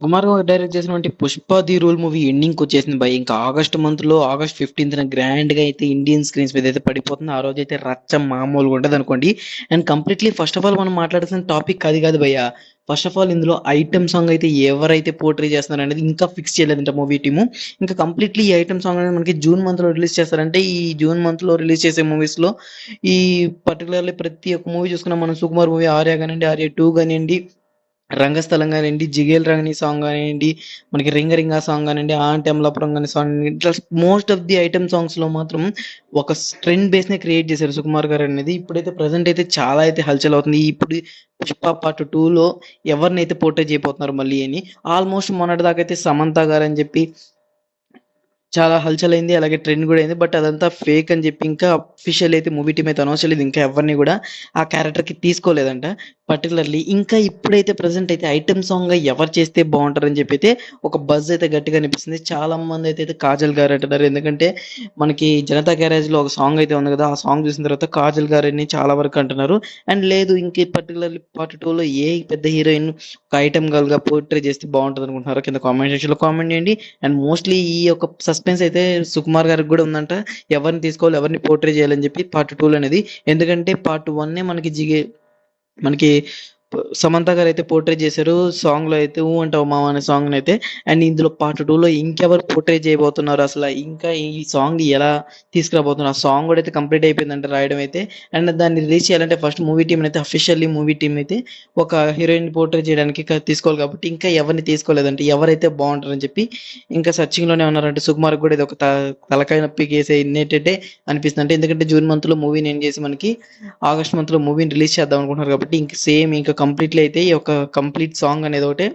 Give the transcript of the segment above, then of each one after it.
Kumar direct చేసినటువంటి 'Pushpa the rule' movie ఎండింగ్‌కొచ్చేసింది భయ్. ఇంకా ఆగస్ట్ మంత్లో ఆగస్ట్ ఫిఫ్టీన్త్ గ్రాండ్గా అయితే ఇండియన్ స్క్రీన్స్ మీద అయితే పడిపోతుంది. ఆ రోజు అయితే రచ్చ మామూలుగా ఉండదనుకోండి. And completely first of all మనం మాట్లాడాల్సిన టాపిక్ అది కాదు భయ్య. ఫస్ట్ ఆఫ్ ఆల్ ఇందులో ఐటమ్ సాంగ్ అయితే ఎవరైతే పోర్ట్రే చేస్తున్నారనేది ఇంకా ఫిక్స్ చేయలేదంట మూవీ టీము. ఇంకా కంప్లీట్‌లీ ఈ ఐటమ్ సాంగ్ అనేది మనకి జూన్ మంత్లో రిలీజ్ చేస్తారంటే ఈ జూన్ మంత్లో రిలీజ్ చేసే మూవీస్లో ఈ పర్టికులర్లీ ప్రతి ఒక్క మూవీ చూసుకున్నా మనం 'సుకుమార్' మూవీ 'ఆర్య' కానివ్వండి 'ఆర్య టూ కానివ్వండి 'రంగస్థలం' కానివ్వండి 'జిగేల్ రంగని సాంగ్ కానివ్వండి మనకి 'రింగ రింగ సాంగ్ కానివ్వండి 'ఆంటీ అమలాపురం' గాని సాంగ్ ఇట్లా మోస్ట్ ఆఫ్ ది ఐటెమ్ సాంగ్స్‌లో మాత్రం ఒక స్ ట్రెండ్ బేస్‌నే క్రియేట్ చేశారు 'సుకుమార్' గారు అనేది ఇప్పుడైతే ప్రజెంట్ అయితే చాలా అయితే హల్చల్ అవుతుంది. ఇప్పుడు 'పుష్ప పార్ట్ టూలో ఎవరినైతే పోర్ట్రే చేయబోతున్నారు మళ్ళీ అని. ఆల్మోస్ట్ మొన్నటిదాకైతే అయితే 'సమంత' గారని చెప్పి చాలా హల్చల్ అయింది. అలాగే ట్రెండ్ కూడా అయింది. బట్ అదంతా ఫేక్ అని చెప్పి ఇంకా అఫీషియల్ అయితే మూవీ టీమ్ అయితే అనౌన్స్ చేయలేదు. ఇంకా ఎవరిని కూడా ఆ క్యారెక్టర్‌కి తీసుకోలేదంట. పర్టికులర్లీ ఇంకా ఇప్పుడైతే ప్రజెంట్ అయితే ఐటమ్ సాంగ్ ఎవరు చేస్తే బాగుంటారని చెప్పి అయితే ఒక బజ్ అయితే గట్టిగా అనిపిస్తుంది. చాలా మంది అయితే 'కాజల్' గారు అంటున్నారు. ఎందుకంటే మనకి 'జనతా గ్యారేజ్‌లో' ఒక సాంగ్ అయితే ఉంది కదా! ఆ సాంగ్ చూసిన తర్వాత 'కాజల్' గారిని చాలా వరకు అంటున్నారు. అండ్ లేదు ఇంకా పర్టిక్యులర్‌లీ పార్ట్ 2లో ఏ పెద్ద హీరోయిన్ ఒక ఐటమ్ గర్ల్గా పోర్ట్రే చేస్తే బాగుంటుంది అనుకుంటున్నారు కింద కామెంట్ సెక్షన్‌లో కామెంట్ చేయండి. అండ్ మోస్ట్‌లీ ఈ యొక్క సస్పెన్స్ అయితే 'సుకుమార్' గారికి కూడా ఉందంట. ఎవరిని తీసుకోవాలి, ఎవరిని పోర్ట్రే చేయాలని చెప్పి పార్ట్ టూలో అనేది. ఎందుకంటే పార్ట్ వన్నే మనకి జిగే మనకి సమంత గారు అయితే పోర్ట్రేట్ చేశారు. సాంగ్‌లో అయితే 'ఊ అంటావు మామ' అనే సాంగ్‌నైతే. అండ్ ఇందులో పార్ట్ 2లో ఇంకెవరు పోర్ట్రేట్ చేయబోతున్నారు అసలు ఇంకా ఈ సాంగ్‌ని ఎలా తీసుకురాబోతున్నారు. ఆ సాంగ్ కూడా అయితే కంప్లీట్ అయిపోయిందంటే రాయడం అయితే. అండ్ దాన్ని రిలీజ్ చేయాలంటే ఫస్ట్ మూవీ టీం అయితే అఫీషియల్లీ మూవీ టీం అయితే ఒక హీరోయిన్ పోర్ట్రేట్ చేయడానికి తీసుకోవాలి కాబట్టి ఇంకా ఎవరిని తీసుకోలేదంటే ఎవరైతే బాగుంటారని చెప్పి ఇంకా సర్చింగ్లోనే ఉన్నారంటే సుకుమార్ కూడా ఇది ఒక త తలకాయ నొప్పి కేసే అనిపిస్తుంది అంటే ఎందుకంటే జూన్ మంత్లో మూవీని ఏం చేసి మనకి ఆగస్ట్ మంత్లో మూవీని రిలీజ్ చేద్దాం అనుకుంటున్నారు కాబట్టి ఇంకా సేమ్ ఇంకా కంప్లీట్‌లీ అయితే ఈ యొక్క కంప్లీట్ సాంగ్ అనేది ఒకటి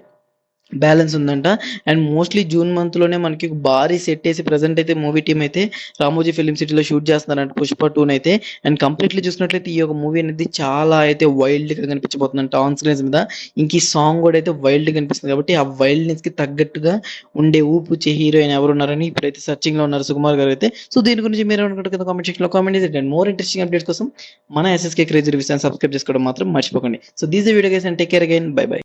బ్యాలెన్స్ ఉందంట. అండ్ మోస్ట్‌లీ జూన్ మంత్‌లోనే మనకి భారీ సెట్ వేసి ప్రజెంట్ అయితే మూవీ టీం అయితే రామోజీ ఫిలిం సిటీలో షూట్ చేస్తున్నారంట 'పుష్ప 2'నైతే. అండ్ కంప్లీట్‌లీ చూసినట్లయితే ఈ యొక్క మూవీ అనేది చాలా అయితే వైల్డ్‌గా కనిపించబోతుందంట ఆన్ స్క్రీన్స్ మీద. ఇంక ఈ సాంగ్ కూడా అయితే వైల్డ్‌గా కనిపిస్తుంది కాబట్టి ఆ వైల్డ్‌నెస్‌కి తగ్గట్టుగా ఉండే ఊపుచ్చే హీరోయిన్ ఎవరున్నారని ఇప్పుడైతే సర్చింగ్లో ఉన్నారు 'సుకుమార్' అయితే సో దీని గురించి మీరు కింద కామెంట్ సెక్షన్‌లో కామెంట్ చేసి అండ్ మోర్ ఇంట్రెస్టింగ్ అప్డేట్స్ కోసం మన ఎస్ఎస్‌కే క్రేజీ రివ్యూస్‌ని సబ్స్క్రైబ్ చేసుకోవడం మాత్రం మర్చిపోకండి. So these video guys and take care again. Bye bye.